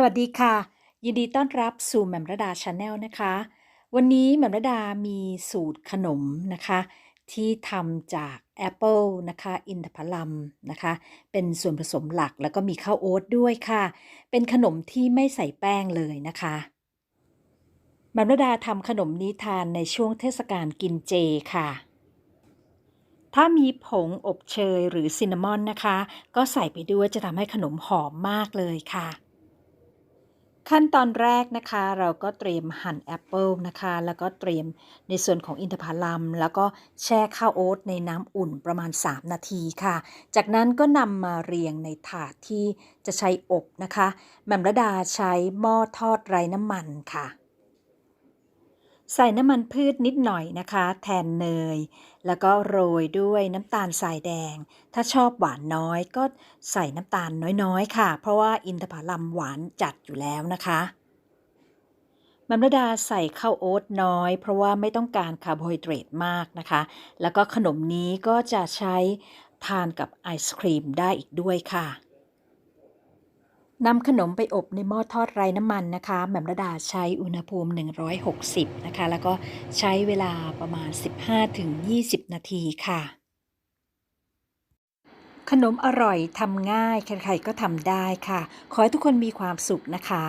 สวัสดีค่ะ ยินดีต้อนรับสู่แหม่มระดาชาแนลนะคะ วันนี้แหม่มระดามีสูตรขนมนะคะ ที่ทำจากแอปเปิลนะคะ อินทผลัมนะคะ เป็นส่วนผสมหลักแล้วก็มีข้าวโอ๊ตด้วยค่ะ เป็นขนมที่ไม่ใส่แป้งเลยนะคะแหม่มระดาทำขนมนี้ทานในช่วงเทศกาลกินเจค่ะ ถ้ามีผงอบเชยหรือซินนามอนนะคะ ก็ใส่ไปด้วยจะทำให้ขนมหอมมากเลยค่ะ ขั้นตอนแรกนะคะเราก็เตรียมหั่นแอปเปิลนะคะ แล้วก็เตรียมในส่วนของอินทผลัม แล้วก็แช่ข้าวโอ๊ตในน้ำอุ่นประมาณ 3 นาทีค่ะ จากนั้นก็นำมาเรียงในถาดที่จะใช้อบนะคะแม่มระดาใช้หม้อทอดไร้น้ำมันค่ะ ใส่น้ำมันพืชนิดหน่อยนะคะ แทนเนย แล้วก็โรยด้วยน้ำตาลทรายแดง ถ้าชอบหวานน้อยก็ใส่น้ำตาลน้อยๆ ค่ะ เพราะว่าอินทผลัมหวานจัดอยู่แล้วนะคะมัมระดาใส่ข้าวโอ๊ตน้อย เพราะว่าไม่ต้องการคาร์โบไฮเดรตมากนะคะ แล้วก็ขนมนี้ก็จะใช้ทานกับไอศครีมได้อีกด้วยค่ะ นำขนมไปอบในหม้อทอดไร้น้ำมันนะคะแหม่มระดาใช้อุณหภูมิ 160 นะคะ แล้วก็ใช้เวลาประมาณ 15-20 นาทีค่ะ ขนมอร่อยทำง่าย ใครๆก็ทำได้ค่ะ ขอให้ทุกคนมีความสุขนะคะ